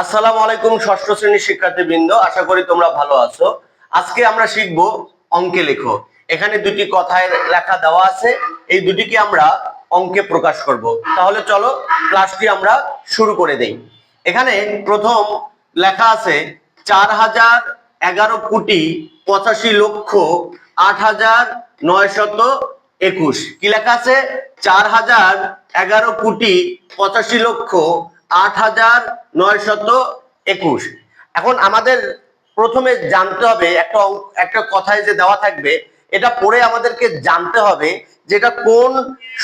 আসসালামু আলাইকুম, ষষ্ঠ শ্রেণির শিক্ষার্থীবৃন্দ। আশা করি তোমরা ভালো আছো। আজকে আমরা শিখব অঙ্কে লেখো। এখানে দুটি কথায় লেখা দেওয়া আছে। এই দুটিকে আমরা অঙ্কে প্রকাশ করব। তাহলে চলো, ক্লাসটি আমরা শুরু করে দেই। এখানে প্রথম লেখা আছে, চার হাজার এগারো কোটি পঁচাশি লক্ষ আট হাজার নয় শত একুশ। কি লেখা আছে? চার হাজার এগারো কোটি পঁচাশি লক্ষ আট হাজার একুশ। এখন আমাদের প্রথমে জানতে হবে, একটা একটা কথায় যে দেওয়া থাকবে, এটা পড়ে আমাদেরকে জানতে হবে যেটা কোন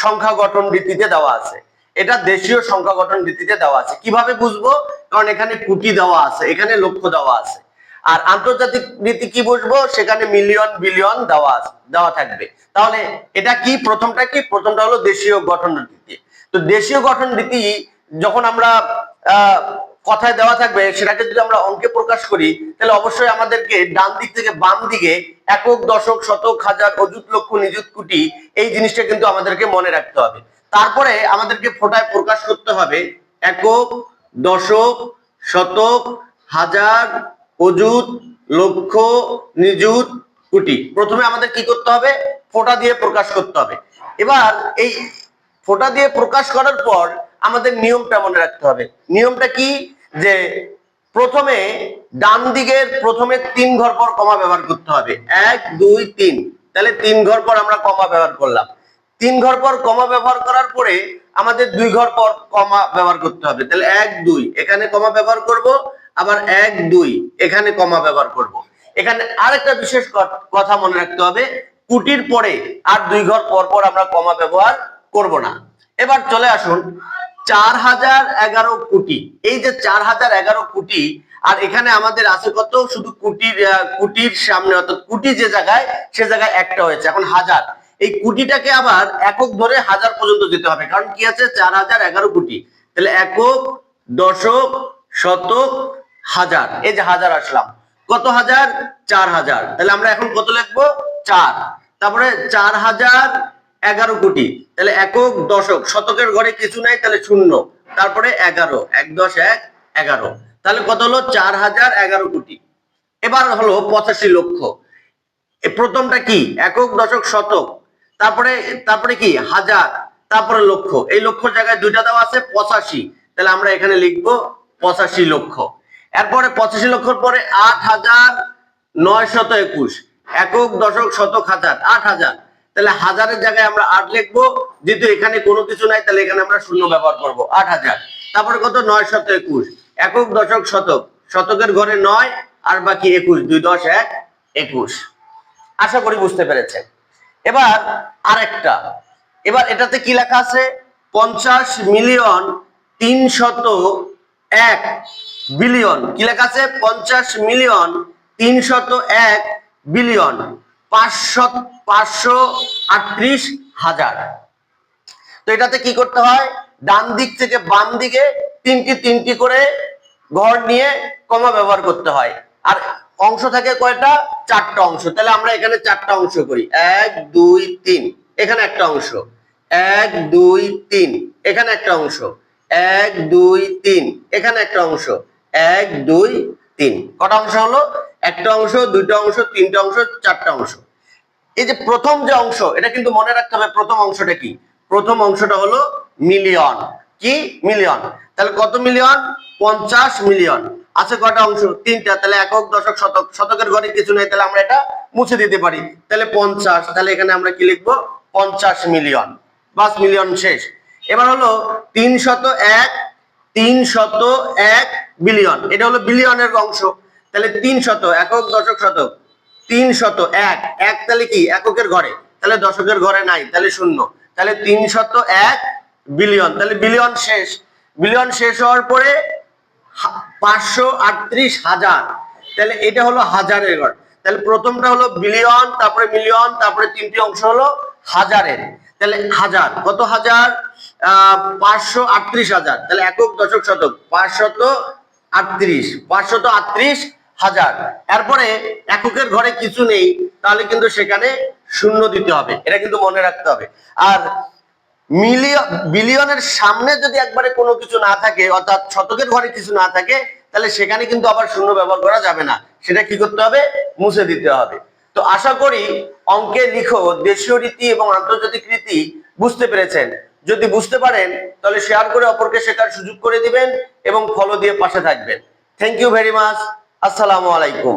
সংখ্যা গঠন রীতিতে দেওয়া আছে। এটা দেশীয় সংখ্যা গঠন রীতিতে দেওয়া আছে। কীভাবে বুঝব? কারণ এখানে কোটি দেওয়া আছে, এখানে লক্ষ্য দেওয়া আছে। আর আন্তর্জাতিক রীতি কি বুঝব? সেখানে মিলিয়ন, বিলিয়ন দেওয়া আছে, দেওয়া থাকবে। তাহলে এটা কি? প্রথমটা কি? প্রথমটা হলো দেশীয় গঠন রীতি তো দেশীয় গঠন রীতি যখন আমরা কথায় দেওয়া থাকবে, সেটাকে যদি আমরা অঙ্কে প্রকাশ করি, তাহলে অবশ্যই আমাদেরকে ডান দিক থেকে বাম দিকে একক, দশক, শতক, হাজার, অযুত, লক্ষ, নিযুত, কোটি, এই জিনিসটা কিন্তু আমাদেরকে মনে রাখতে হবে। তারপরে আমাদেরকে ফোটায় প্রকাশ করতে হবে একক, দশক, শতক, হাজার, অযুত, লক্ষ, নিযুত, কোটি। প্রথমে আমাদের কি করতে হবে? ফোঁটা দিয়ে প্রকাশ করতে হবে। এবার এই ফোঁটা দিয়ে প্রকাশ করার পর আমাদের নিয়মটা মনে রাখতে হবে। নিয়মটা কি? যে প্রথমে ডান দিকের প্রথমে তিন ঘর পর কমা ব্যবহার করতে হবে। এক, দুই, তিন। তাহলে তিন ঘর পর আমরা কমা ব্যবহার করলাম। তিন ঘর পর কমা ব্যবহার করার পরে আমাদের দুই ঘর পর কমা ব্যবহার করতে হবে। তাহলে এক, দুই। এখানে কমা ব্যবহার করব, আবার এক, দুই। এখানে কমা ব্যবহার করব। এখানে আরেকটা বিশেষ কথা মনে রাখতে হবে। কুটির পরে আর দুই ঘর পর পর আমরা কমা ব্যবহার করব না। এবার চলে আসুন চার হাজার এগারো কোটি। এই যে চার হাজার এগারো কোটি, আর এখানে আমাদের আছে কত? শুধু কুটির কুটির সামনে, অর্থাৎ কুটি যে জায়গায়, সে জায়গায় একটা হয়েছে, এখন হাজার। এই কোটিটাকে আবার একক ধরে হাজার পর্যন্ত যেতে হবে, কারণ কি আছে? চার হাজার এগারো কোটি। তাহলে একক, দশক, শতক, হাজার। এই যে হাজার আসলাম। কত হাজার? চার হাজার। তাহলে আমরা এখন কত লিখব? চার। তারপরে চার হাজার এগারো কোটি। তাহলে একক দশক, শতকের ঘরে কিছু নাই, তাহলে শূন্য। তারপরে এগারো, এক দশ এক এগারো। তাহলে কত হলো? চার হাজার এগারো কোটি। এবার হলো পঁচাশি লক্ষ। প্রথমটা কি? একক দশক, শতক। তারপরে তারপরে কি? হাজার। তারপরে লক্ষ। এই লক্ষ জায়গায় দুইটা দেওয়া আছে, পঁচাশি। তাহলে আমরা এখানে লিখব পঁচাশি লক্ষ। এরপরে পঁচাশি লক্ষর পরে আট হাজার নয় শত একুশ। একক দশক, শতক, হাজার। আট হাজার। তাহলে হাজারের জায়গায় আমরা আট লিখব। যেহেতু এখানে কোনো কিছু নাই, তাহলে এখানে আমরা শূন্য ব্যবহার করব। আট হাজার। তারপরে কত? নয় শত একুশ। একক দশক শতক। শতকের ঘরে নয়, আর বাকি একুশ। দুই দশ এক একুশ। আশা করি বুঝতে পেরেছেন। এবার আরেকটা। এবার এটাতে কি লেখা আছে? পঞ্চাশ মিলিয়ন তিনশত এক বিলিয়ন। কি লেখা আছে? পঞ্চাশ মিলিয়ন তিনশত এক বিলিয়ন। পাঁচশো পাঁচশো আটত্রিশ হাজার। তো এটাতে কি করতে হয়? ডান দিক থেকে বাম দিকে তিনটি তিনটি করে ঘর নিয়ে কমা ব্যবহার করতে হয়। আর অংশ থাকে কয়টা? চারটা অংশ। তাহলে আমরা এখানে চারটা অংশ করি। এক, দুই, তিন। এখানে একটা অংশ। এক, দুই, তিন। এখানে একটা অংশ। এক, দুই, তিন। এখানে একটা অংশ। এক, দুই, তিন। কটা অংশ হলো? একটা অংশ, দুইটা অংশ, তিনটা অংশ, চারটা অংশ। এই যে প্রথম যে অংশ, এটা কিন্তু মনে রাখতে হবে প্রথম অংশটা কি? প্রথম অংশটা হলো মিলিয়ন। কি? মিলিয়ন। তাহলে কত মিলিয়ন? পঞ্চাশ মিলিয়ন। আছে কটা অংশ? তিনটা। তাহলে একক, দশক, শতক। শতকের ঘরে কিছু নেই, তাহলে আমরা এটা মুছে দিতে পারি। তাহলে পঞ্চাশ। তাহলে এখানে আমরা কি লিখব? পঞ্চাশ মিলিয়ন। বাস মিলিয়ন শেষ। এবার হলো তিন শত এক, তিন শত এক বিলিয়ন। এটা হলো বিলিয়নের অংশ। তাহলে তিন শত, একক, দশক, শতক। তিন শত, এক। এক তাহলে কি? এককের ঘরে। তাহলে দশকের ঘরে নাই, তাহলে শূন্য। তাহলে তিন শত, এক বিলিয়ন। তাহলে বিলিয়ন শেষ। বিলিয়ন শেষ হওয়ার পরে পাঁচশো আটত্রিশ হাজার। তাহলে এটা হলো হাজারের ঘর। তাহলে প্রথমটা হলো বিলিয়ন, তারপরে মিলিয়ন, তারপরে তিনটি অংশ হলো হাজারের। তাহলে হাজার, কত হাজার? পাঁচশো আটত্রিশ হাজার। তাহলে একক, দশক, শতক। পাঁচশত আটত্রিশ। পাঁচশত আটত্রিশ হাজার। এরপরে এককের ঘরে কিছু নেই, তাহলে কিন্তু সেখানে শূন্য দিতে হবে। এটা কিন্তু মনে রাখতে হবে। আর বিলিয়নের সামনে যদি একবারে কোনো কিছু না থাকে, অর্থাৎ শতকের ঘরে কিছু না থাকে, তাহলে সেখানে কিন্তু আবার শূন্য ব্যবহার করা যাবে না। সেটা কি করতে হবে? মুছে দিতে হবে। তো আশা করি অঙ্কে লিখো, দেশীয় রীতি এবং আন্তর্জাতিক রীতি বুঝতে পেরেছেন। যদি বুঝতে পারেন, তাহলে শেয়ার করে অপরকে শেখার সুযোগ করে দিবেন এবং ফলো দিয়ে পাশে থাকবেন। থ্যাংক ইউ ভেরি মাচ আসসালামু আলাইকুম।